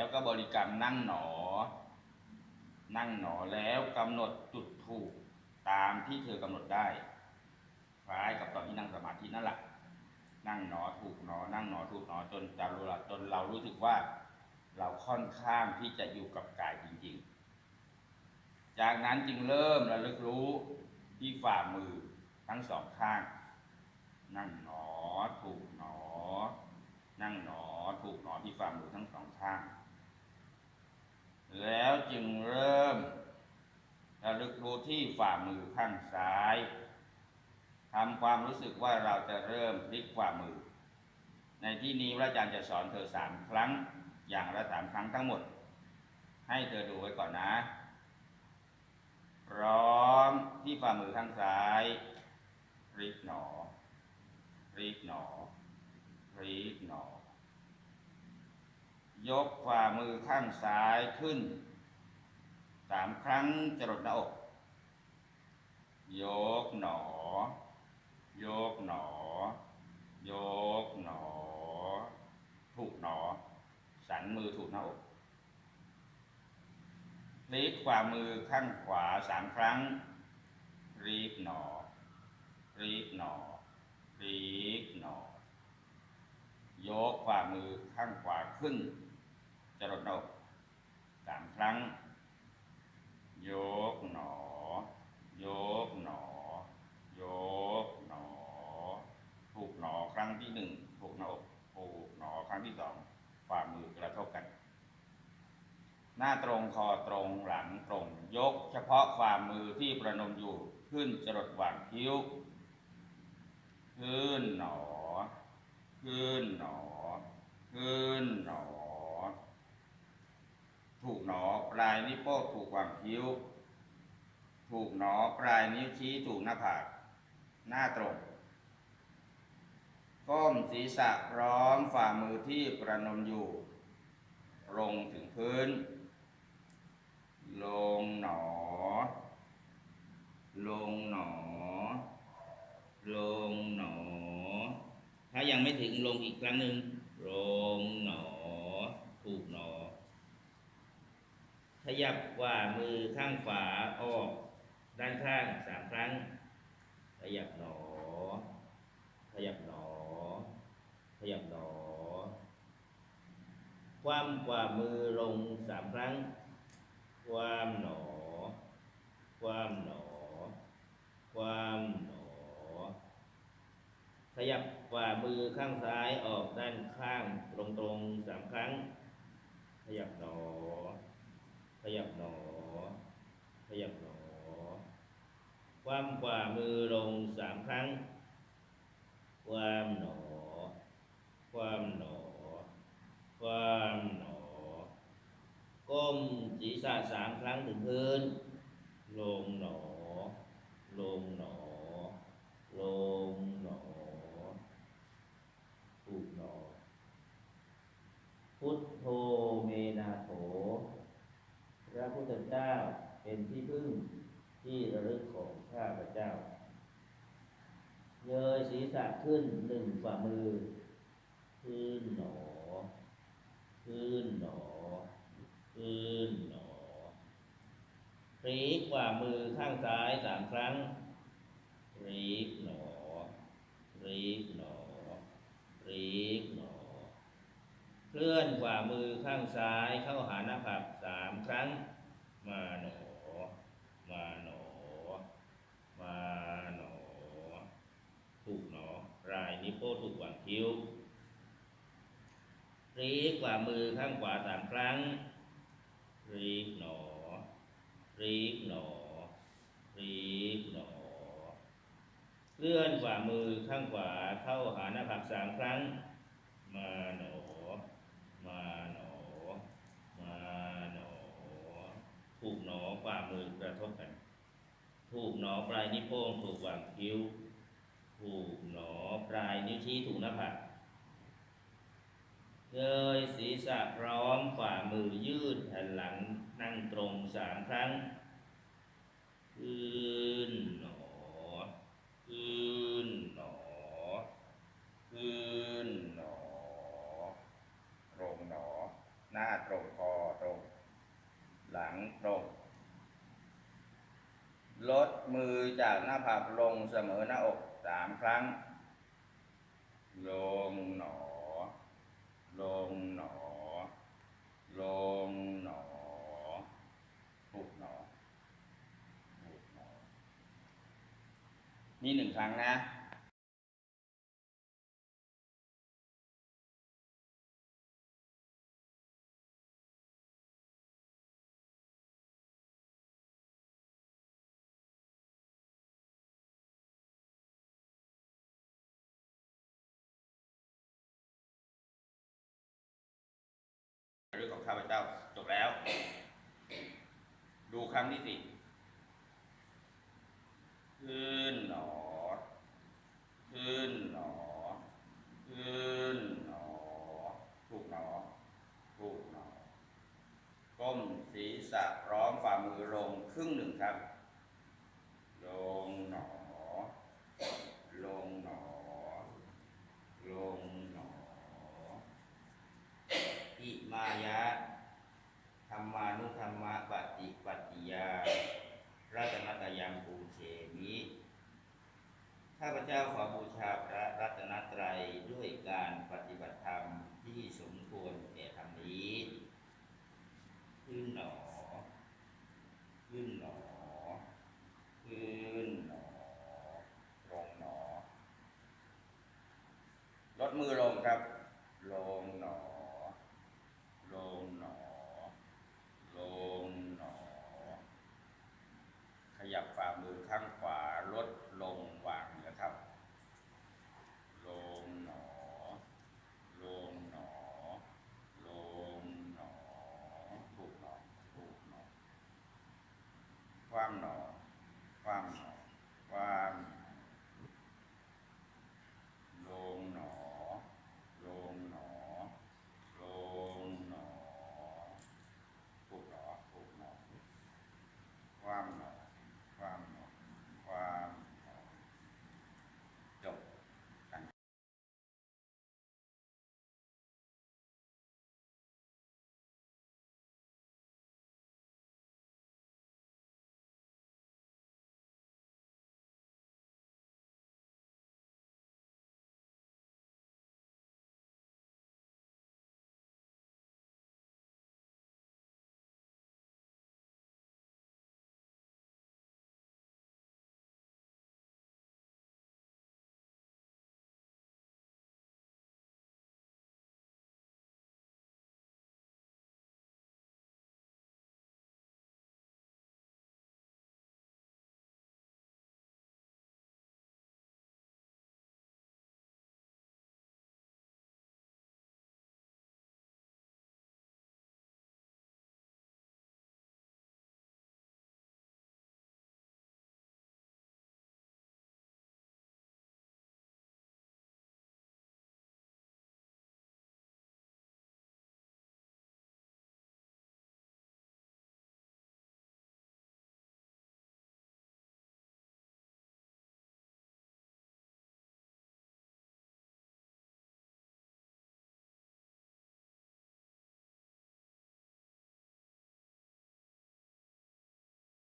แล้วก็บริกรรมนั่งหนอ นั่งหนอแล้วกำหนดจุดถูกตามที่เธอกำหนดได้ คล้ายกับตอนที่นั่งสมาธินั่นแหละนั่งหนอถูกหนอ นั่งหนอถูกหนอจนจำรู้ละจนเรารู้สึกว่าเราค่อนข้างที่จะอยู่กับกายจริง ๆ จากนั้นจึงเริ่มระลึกรู้ที่ฝ่ามือทั้งสองข้าง นั่งหนอถูกหนอ นั่งหนอถูกหนอที่ฝ่ามือทั้งสองข้าง แล้วจึงเริ่มระลึกรู้ที่ฝ่ามือข้างซ้ายทำความรู้สึกว่าเราจะเริ่มพลิกฝ่ามือ ในที่นี้พระอาจารย์จะสอนเธอสามครั้งอย่างละสามครั้งทั้งหมด ให้เธอดูไว้ก่อนนะ พร้อมที่ฝ่ามือข้างซ้ายพลิกหนอพลิกหนอพลิกหนอ ยกฝ่ามือข้างซ้ายขึ้นสามครั้งจรดหน้าอก ยกหนอ ยกหนอ ยกหนอ ถูกหนอ สันมือถูกหน้าอกพลิกฝ่ามือข้างขวาสามครั้ง รีบหนอ รีบหนอ รีบหนอ ยกฝ่ามือข้างขวาขึ้น จรดหน้าอกสามครั้ง ยกหนอ ยกหนอ ยกหนอ ถูกหนอครั้งที่หนึ่งถูกหนอกถูกหนอครั้งที่สองฝ่ามือกระทบกัน หน้าตรงคอตรงหลังตรง ยกเฉพาะฝ่ามือที่ประนมอยู่ขึ้นจรดหว่างคิ้ว ขึ้นหนอ ขึ้นหนอ ขึ้นหนอ ถูกหนอปลายนิ้วโป้งถูกหว่างคิ้ว ถูกหนอปลายนิ้วชี้ถูกหน้าผากหน้าตรงก้มศีรษะพร้อมฝ่ามือที่ประนมอยู่ ลงถึงพื้น ลงหนอ ลงหนอ ลงหนอ ถ้ายังไม่ถึงลงอีกครั้งหนึ่งลงหนอ ถูกหนอ ขยับว่า มือข้างขวาออก ด้านข้างสามครั้ง ขยับหนอ ขยับหนอ ขยับหนอ ความกว่ามือลงสามครั้ง ความหนอ ความหนอ ความหนอ ขยับฝ่ามือข้างซ้ายออกด้านข้างตรงตรงๆสามครั้ง ขยับหนอ ขยับหนอ ขยับหนอ ความกว่ามือลงสามครั้ง ความหนอ ความหนอ ความหนอ ก้มศีรษะสามครั้งถึงพื้น ลงหนอ ลงหนอ ลงหนอถูกหนอ พุทโธเมนาโถ พระพุทธเจ้าเป็นที่พึ่งที่ระลึกของ ข้าพเจ้า เยยศีรษะขึ้นหนึ่งฝ่ามือ ขึ้นหนอ ขึ้นหนอ ขึ้นหนอพลิกฝ่ามือข้างซ้ายสามครั้งพลิกหนอพลิกหนอพลิกหนอ เคลื่อนฝ่ามือข้างซ้ายเข้าหาหน้าผากสามครั้ง มาหนอ มาหนอ มาหนอ ถูกหนอปลายนิ้วโป้งถูกหว่างคิ้วพลิกฝ่ามือข้างขวาสามครั้งพลิกหนอพลิกหนอพลิกหนอ เลื่อนฝ่ามือข้างขวาเข้าหาหน้าผากสามครั้ง มาหนอ มาหนอ มาหนอ ถูกหนอฝ่ามือกระท ถูกหนอปลายนิ้วโป้งถูกหว่างคิ้ว ถูกหนอปลายนิ้วชี้ถูกหน้าผากเงยศีรษะพร้อมฝ่ามือยืดแผ่นหลังนั่งตรงสามครั้งขึ้นหนอ ขึ้นหนอ ขึ้นหนอ ลงหนอ หน้าต ตรงคอตรง หลังตรง ลดมือจากหน้าผากลงเสมอหน้าอก สามครั้ง ลงหนอ ลงหนอ ลงหนอหุบหนอหุบหนอ นี่หนึ่งครั้งนะ ของข้าพเจ้าจบแล้ว ดูครั้งที่สี่ขึ้นหนอ ขึ้นหนอ ขึ้นหนอ ถูกหนอ ถูกหนอ ก้มศีรษะพร้อมฝ่ามือลงครึ่งหนึ่งครับ ลงหนอ ลงหนอ ลงหนอ อิมายะธรร มานุธรรมะปฏิปัติยารัตนตยังปูเชมิข้าพเจ้าขอบูชาพระรัตนตรัยด้วยการปฏิบัติธรรมที่สมควรแก่ธรรมนี้ ขึ้นหนอ ขึ้นหนอ ขึ้นหนอ ลงหนอ ลดมือลงครับ ลงหนอ ลงหนอ ลงหนอ ขยับ ฝ่ามือข้างขวาลดลงวางนะครับ ลงหนอ ลงหนอ ลงหนอ ถูกหนอ ถูกหนอ คว่ำหนอ คว่ำหน